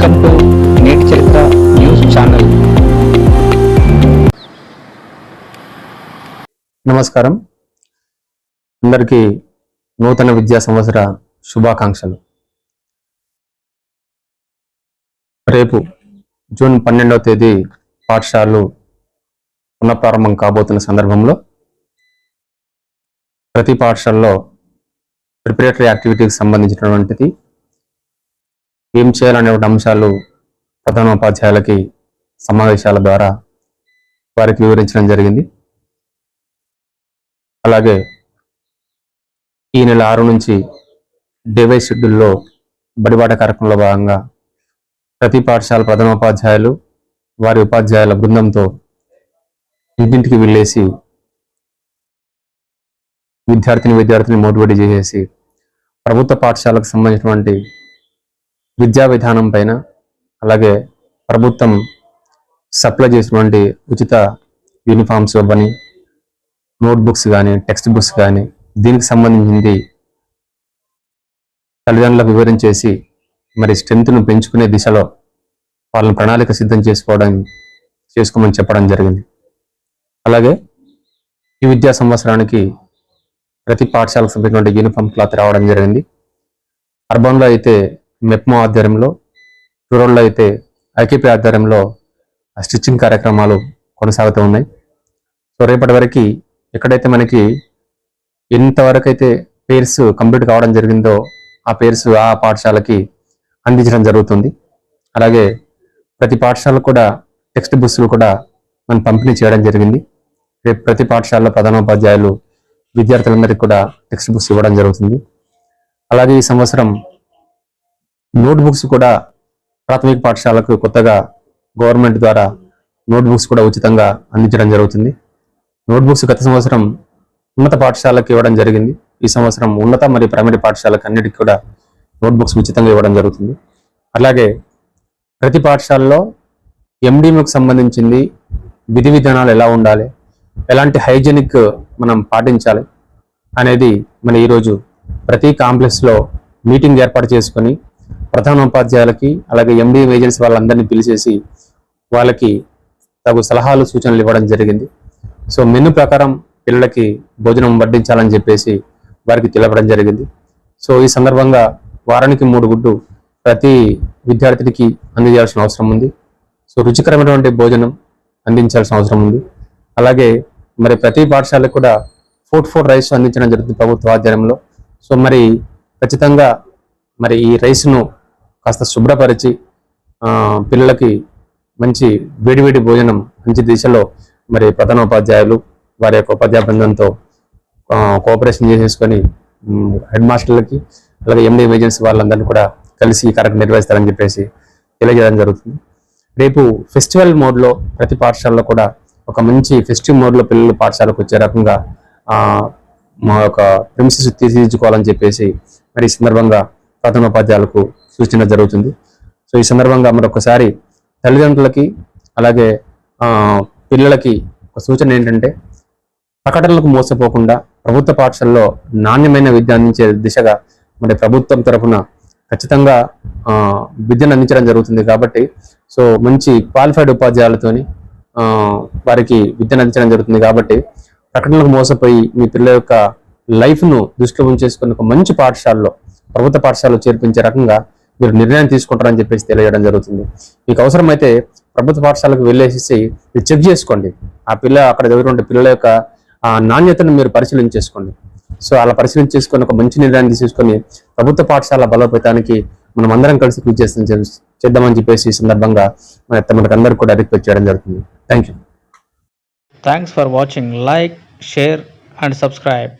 Welcome to నేటి చరిత్ర news channel నమస్కారం. అందరికీ నూతన విద్యా సంవత్సర శుభాకాంక్షలు. రేపు జూన్ పన్నెండవ తేదీ పాఠశాలలు పునఃప్రారంభం కాబోతున్న సందర్భంలో ప్రతి పాఠశాలలో ప్రిపరేటరీ యాక్టివిటీకి సంబంధించినటువంటిది ఏం చేయాలనే అంశాలు ప్రధానోపాధ్యాయులకి సమావేశాల ద్వారా వారికి వివరించడం జరిగింది. అలాగే ఈ నెల ఆరు నుంచి డేవై షెడ్యూల్లో బడిబాట కార్యక్రమంలో భాగంగా ప్రతి పాఠశాల ప్రధానోపాధ్యాయులు వారి ఉపాధ్యాయుల బృందంతో ఇంటింటికి వెళ్ళేసి విద్యార్థిని విద్యార్థిని మోటివేట్ చేసేసి ప్రభుత్వ పాఠశాలకు సంబంధించినటువంటి విద్యా విధానం పైన అలాగే ప్రభుత్వం సప్లై చేసినటువంటి ఉచిత యూనిఫామ్స్ ఇవ్వని నోట్బుక్స్ కానీ టెక్స్ట్ బుక్స్ కానీ దీనికి సంబంధించింది తల్లిదండ్రులకు వివరించేసి మరి స్ట్రెంత్ను పెంచుకునే దిశలో వాళ్ళని ప్రణాళిక సిద్ధం చేసుకోవడం చేసుకోమని చెప్పడం జరిగింది. అలాగే ఈ విద్యా సంవత్సరానికి ప్రతి పాఠశాలకు సంబంధించిన యూనిఫామ్ క్లాత్ రావడం జరిగింది. అర్బన్లో అయితే మెప్మో ఆధ్వర్యంలో రూరల్లో అయితే ఐకేపీ ఆధ్వర్యంలో స్టిచ్చింగ్ కార్యక్రమాలు కొనసాగుతూ ఉన్నాయి. సో రేపటి వరకు ఎక్కడైతే మనకి ఎంతవరకు అయితే పేర్స్ కంప్లీట్ కావడం జరిగిందో ఆ పేర్స్ ఆ పాఠశాలకి అందించడం జరుగుతుంది. అలాగే ప్రతి పాఠశాలకు కూడా టెక్స్ట్ బుక్స్లు కూడా మనం పంపిణీ చేయడం జరిగింది. రేపు ప్రతి పాఠశాలలో ప్రధానోపాధ్యాయులు విద్యార్థులందరికీ కూడా టెక్స్ట్ బుక్స్ ఇవ్వడం జరుగుతుంది. అలాగే ఈ సంవత్సరం నోట్ బుక్స్ కూడా ప్రాథమిక పాఠశాలకు కొత్తగా గవర్నమెంట్ ద్వారా నోట్ బుక్స్ కూడా ఉచితంగా అందించడం జరుగుతుంది. నోట్ బుక్స్ గత సంవత్సరం ఉన్నత పాఠశాలకు ఇవ్వడం జరిగింది. ఈ సంవత్సరం ఉన్నత మరియు ప్రైమరీ పాఠశాలకు అన్నిటికీ కూడా నోట్ బుక్స్ ఉచితంగా ఇవ్వడం జరుగుతుంది. అలాగే ప్రతి పాఠశాలలో ఎండిఎంకు సంబంధించింది విధి విధానాలు ఎలా ఉండాలి ఎలాంటి హైజెనిక్ మనం పాటించాలి అనేది మన ఈరోజు ప్రతి కాంప్లెక్స్లో మీటింగ్ ఏర్పాటు చేసుకొని ప్రధానోపాధ్యాయులకి అలాగే ఎండిఎం ఏజెన్సీ వాళ్ళందరినీ పిలిచేసి వాళ్ళకి తగు సలహాలు సూచనలు ఇవ్వడం జరిగింది. సో మెను ప్రకారం పిల్లలకి భోజనం వడ్డించాలని చెప్పేసి వారికి తెలపడం జరిగింది. సో ఈ సందర్భంగా వారానికి మూడు గుడ్డు ప్రతి విద్యార్థినికి అందజేయాల్సిన అవసరం ఉంది. సో రుచికరమైనటువంటి భోజనం అందించాల్సిన అవసరం ఉంది. అలాగే మరి ప్రతి పాఠశాలకు కూడా ఫుడ్ ఫుడ్ రైస్ అందించడం జరుగుతుంది ప్రభుత్వ ఆధ్వర్యంలో. సో మరి ఖచ్చితంగా మరి ఈ రైస్ను కాస్త శుభ్రపరిచి పిల్లలకి మంచి వేడివేడి భోజనం మంచి దిశలో మరి ప్రధానోపాధ్యాయులు వారి యొక్క ఉపాధ్యాయ బృందంతో కోఆపరేషన్ చేసేసుకొని హెడ్ మాస్టర్లకి అలాగే ఎండి ఏజెన్సీ వాళ్ళందరినీ కూడా కలిసి ఈ కార్యక్రమం నిర్వహిస్తారని చెప్పేసి తెలియజేయడం జరుగుతుంది. రేపు ఫెస్టివల్ మోడ్లో ప్రతి పాఠశాలలో కూడా ఒక మంచి ఫెస్టివల్ మోడ్లో పిల్లలు పాఠశాలకు వచ్చే రకంగా మా యొక్క ప్రిన్సెస్ తీర్చిదిద్దుకోవాలని చెప్పేసి మరి ఈ సందర్భంగా ప్రథమోపాధ్యాయులకు సూచన జరుగుతుంది. సో ఈ సందర్భంగా మరొకసారి తల్లిదండ్రులకి అలాగే పిల్లలకి ఒక సూచన ఏంటంటే ప్రకటనలకు మోసపోకుండా ప్రభుత్వ పాఠశాలలో నాణ్యమైన విద్య అందించే దిశగా మరి ప్రభుత్వం తరఫున ఖచ్చితంగా విద్యను అందించడం జరుగుతుంది కాబట్టి సో మంచి క్వాలిఫైడ్ ఉపాధ్యాయులతోని వారికి విద్యను అందించడం జరుగుతుంది కాబట్టి ప్రకటనలకు మోసపోయి మీ పిల్లల యొక్క లైఫ్ను దృష్టిలో ఉంచేసుకుని ఒక మంచి పాఠశాలలో ప్రభుత్వ పాఠశాలలో చేర్పించే రకంగా మీరు నిర్ణయం తీసుకుంటారని చెప్పేసి తెలియజేయడం జరుగుతుంది. మీకు అవసరమైతే ప్రభుత్వ పాఠశాలకు వెళ్ళేసి మీరు చెక్ చేసుకోండి. ఆ పిల్ల అక్కడ చదువుకుంటే పిల్లల యొక్క ఆ నాణ్యతను మీరు పరిశీలన చేసుకోండి. సో అలా పరిశీలన చేసుకొని ఒక మంచి నిర్ణయాన్ని తీసుకొని ప్రభుత్వ పాఠశాల బలోపేతానికి మనం అందరం కలిసి కృషి చేస్తాం చేద్దామని చెప్పేసి ఈ సందర్భంగా మన మనకు అందరికి కూడా రిక్వెస్ట్ చేయడం జరుగుతుంది. Thank you thanks for watching like share and subscribe